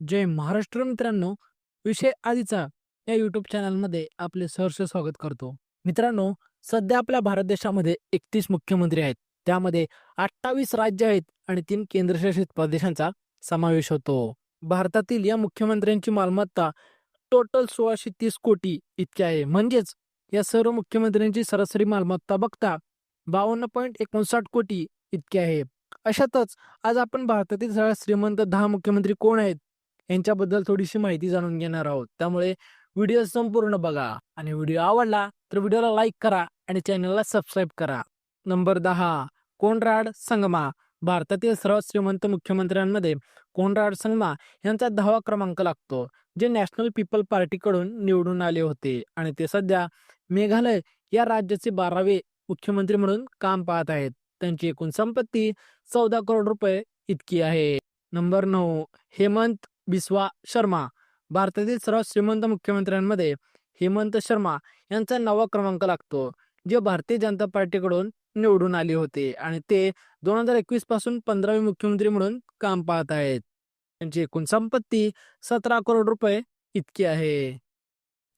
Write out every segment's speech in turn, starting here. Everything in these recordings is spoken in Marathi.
जय महाराष्ट्र मित्रांनो. विषय आधीचा या युट्यूब चॅनलमध्ये आपले सहर्ष स्वागत करतो. मित्रांनो सध्या आपल्या भारत देशामध्ये एकतीस मुख्यमंत्री आहेत. त्यामध्ये अठ्ठावीस राज्य आहेत आणि तीन केंद्रशासित प्रदेशांचा समावेश होतो. भारतातील या मुख्यमंत्र्यांची मालमत्ता टोटल सोळाशे तीस कोटी इतकी आहे. म्हणजेच या सर्व मुख्यमंत्र्यांची सरासरी मालमत्ता बघता बावन्न पॉईंट एकोणसाठ कोटी इतकी आहे. अशातच आज आपण भारतातील सगळ्यात श्रीमंत दहा मुख्यमंत्री कोण आहेत? यांच्याबद्दल थोडीशी माहिती जाणून घेणार आहोत. त्यामुळे व्हिडिओ संपूर्ण बघा आणि व्हिडिओ आवडला तर व्हिडिओला लाईक करा आणि चॅनलला सबस्क्राईब करा. नंबर दहा कोनराड संगमा भारतातील सर्वात श्रीमंत मुख्यमंत्र्यांमध्ये कोनराड संगमा यांचा दहावा क्रमांक लागतो जे नॅशनल पीपल पार्टीकडून निवडून आले होते आणि ते सध्या मेघालय या राज्याचे बारावे मुख्यमंत्री म्हणून काम पाहत आहेत. त्यांची एकूण संपत्ती चौदा करोड रुपये इतकी आहे. नंबर नऊ हेमंत बिस्वा शर्मा. भारतातील सर्वात श्रीमंत मुख्यमंत्र्यांमध्ये हेमंत शर्मा यांचा नवा क्रमांक लागतो जे भारतीय जनता पार्टीकडून निवडून आले होते आणि ते दोन हजार एकवीसपासून पंधरावे मुख्यमंत्री म्हणून काम पाहत आहेत. त्यांची एकूण संपत्ती सतरा करोड रुपये इतकी आहे.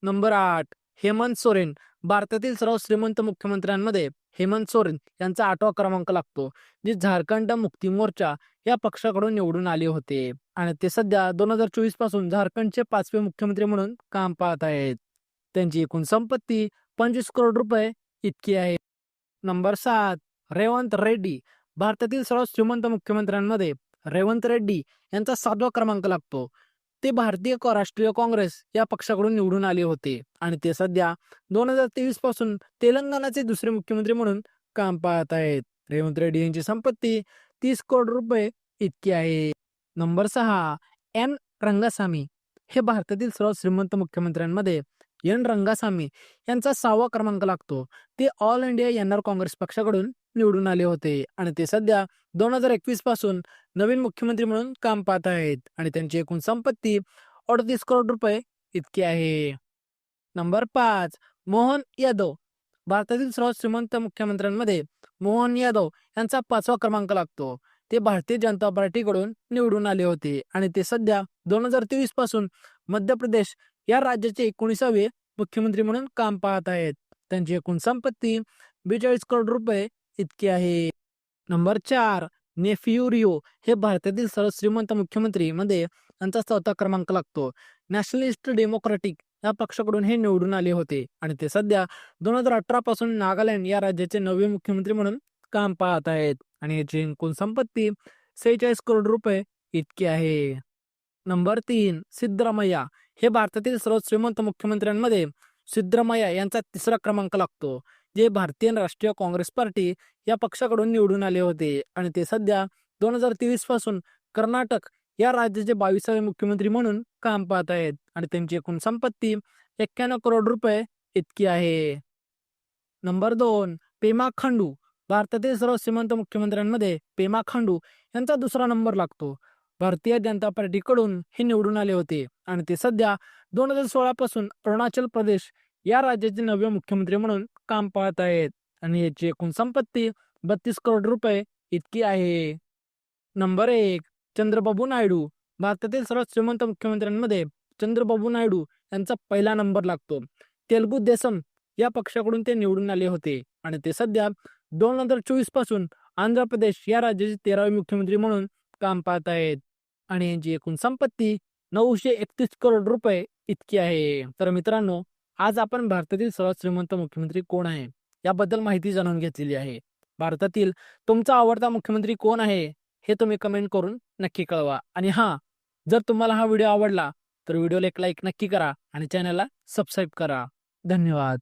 नंबर आठ हेमंत सोरेन. भारतातील सर्व श्रीमंत मुख्यमंत्र्यांमध्ये हेमंत सोरेन यांचा आठवा क्रमांक लागतो जे झारखंड मुक्ती मोर्चा या पक्षाकडून निवडून आले होते. आणि ते सध्या दोन हजार चोवीसपासून झारखंडचे पाचवे मुख्यमंत्री म्हणून काम पाहत आहेत. त्यांची एकूण संपत्ती पंचवीस करोड रुपये इतकी आहे. नंबर सात रेवंत रेड्डी. भारतातील सर्वात श्रीमंत मुख्यमंत्र्यांमध्ये रेवंत रेड्डी यांचा सातवा क्रमांक लागतो. ते भारतीय राष्ट्रीय काँग्रेस या पक्षाकडून निवडून आले होते. आणि ते सध्या दोन हजार तेवीसपासून तेलंगणाचे दुसरे मुख्यमंत्री म्हणून काम पाहत आहेत. रेवंत रेड्डी यांची संपत्ती तीस करोड रुपये इतकी आहे. नंबर सहा एन. रंगासामी हे भारतातील सर्वात श्रीमंत मुख्यमंत्र्यांमध्ये एन. रंगासामी यांचा सहावा क्रमांक लागतो. ते All India N. R. Congress पक्षाकडून निवडून आले होते. आणि ते सध्या दोन हजार एकवीसपासून नवीन मुख्यमंत्री म्हणून काम पाहत आहेत आणि त्यांची एकूण संपत्ती अडतीस करोड रुपये इतकी आहे. नंबर पाच मोहन यादव. भारतातील सर्वात श्रीमंत मुख्यमंत्र्यांमध्ये मोहन यादव यांचा पाचवा क्रमांक लागतो. ते भारतीय जनता पार्टीकडून निवडून आले होते आणि ते सध्या दोन हजार तेवीसपासून मध्य प्रदेश या राज्याचे एकोणीसावे मुख्यमंत्री म्हणून काम पाहत आहेत. त्यांची एकूण संपत्ती बेचाळीस करोड रुपये इतकी आहे. नंबर चार नेफियू हे भारतातील सर्वात श्रीमंत मुख्यमंत्री मध्ये यांचा चौथा क्रमांक लागतो. नॅशनलिस्ट डेमोक्रॅटिक या पक्षाकडून हे निवडून आले होते आणि ते सध्या दोन हजार अठरा पासून नागालँड या राज्याचे नवे मुख्यमंत्री म्हणून काम पाहत आहेत आणि याची एकूण संपत्ती सेहेचाळीस करोड रुपये इतकी आहे. नंबर तीन सिद्धरामय्या हे भारतातील सर्व श्रीमंत मुख्यमंत्र्यांमध्ये सिद्धरामय्या यांचा तिसरा क्रमांक लागतो. जे भारतीय राष्ट्रीय काँग्रेस पार्टी या पक्षाकडून निवडून आले होते. आणि ते सध्या दोन हजार तेवीसपासून कर्नाटक या राज्याचे बावीसावे मुख्यमंत्री म्हणून काम पाहत आहेत. आणि त्यांची एकूण संपत्ती एक्क्याण्णव करोड रुपये इतकी आहे. नंबर दोन पेमा खांडू. भारतातील सर्व श्रीमंत मुख्यमंत्र्यांमध्ये पेमा खांडू यांचा दुसरा नंबर लागतो. भारतीय जनता पार्टीकडून हे निवडून आले होते. आणि ते सध्या दोन हजार सोळा पासून अरुणाचल प्रदेश या राज्याचे नवे मुख्यमंत्री म्हणून काम पाहत आहेत. आणि याची एकूण संपत्ती बत्तीस करोड रुपये इतकी आहे. नंबर एक चंद्रबाबू नायडू. भारतातील सर्वात श्रीमंत मुख्यमंत्र्यांमध्ये चंद्रबाबू नायडू यांचा पहिला नंबर लागतो. तेलगू देसम या पक्षाकडून ते निवडून आले होते. आणि ते सध्या दोन हजार चोवीसपासून आंध्र प्रदेश या राज्याचे तेरावे मुख्यमंत्री म्हणून काम पाहत आहेत. आणि यांची एकूण संपत्ती नऊशे एकतीस करोड रुपये इतकी आहे. तर मित्रांनो आज आपण भारतातील सर्वात श्रीमंत मुख्यमंत्री कोण आहे? याबद्दल माहिती जाणून घेतलेली आहे. भारतातील तुमचा आवडता मुख्यमंत्री कोण आहे? हे तुम्ही कमेंट करून नक्की कळवा. आणि हां जर तुम्हाला हा व्हिडिओ आवडला तर व्हिडिओला एक लाईक नक्की करा आणि चॅनलला सबस्क्राईब करा. धन्यवाद.